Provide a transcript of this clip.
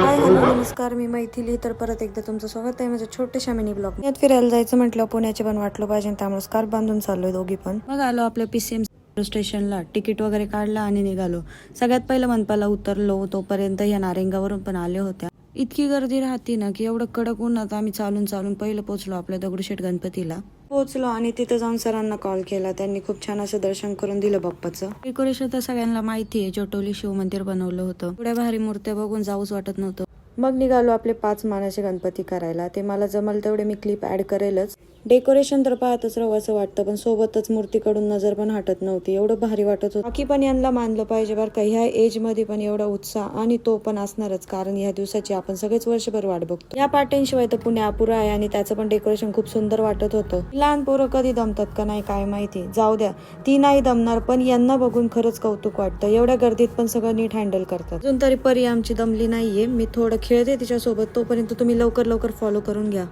Hello नमस्कार मी मैथिली. तर परत एकदा तुमचं स्वागत आहे माझ्या छोट्याशा मिनी ब्लॉग. यात फिरायला जायचं म्हटलं पुण्याचे पण वाटलं पाहिजे त्यामुळे स्कार्फ बांधून चाललोय दोघी पण. मग आलो आपल्या पीसीएम स्टेशनला तिकीट वगैरे काढलं आणि निघालो. सगळ्यात पहिलं मनपाला उतरलो. तोपर्यंत या नारेंगावरून पण आल्या होत्या. इतकी गर्दी राहते ना की एवढं कडक उन्हात आम्ही चालून चालून पहिलं पोहोचलो आपल्या दगडूशेठ गणपतीला. पोहोचलो आणि तिथं जाऊन सरांना कॉल केला. त्यांनी खूप छान असं दर्शन करून दिलं बाप्पाचं. डेकोरेशन तर सगळ्यांना माहिती आहे जोटोली शिव मंदिर बनवलं होतं. एवढ्या भारी मूर्त्या बघून जाऊच वाटत नव्हतं. मग निघालो आपले पाच मानाचे गणपती करायला. ते मला जमल तेवढे मी क्लिप ऍड करेलच. डेकोरेशन तर पाहतच राहू असं वाटतं पण सोबतच मूर्तीकडून नजर पण हटत नव्हती. एवढं भारी वाटत होतं. बाकी पण यांना मानलं पाहिजे बरं का ह्या एजमध्ये पण एवढा उत्साह आणि तो पण असणारच. कारण ह्या दिवसाची आपण सगळेच वर्षभर वाट बघतो. या पाट्यांशिवाय तर पुणे अपुरा आहे आणि त्याचं पण डेकोरेशन खूप सुंदर वाटत होतं. लहान पोरं कधी दमतात का नाही काय माहिती. जाऊ द्या ती नाही दमणार पण यांना बघून खरंच कौतुक वाटतं. एवढ्या गर्दीत पण सगळं नीट हँडल करतात. अजून तरी परी आमची दमली नाहीये. मी थोडं खेळते तिच्यासोबत तोपर्यंत तुम्ही लवकर लवकर फॉलो करून घ्या.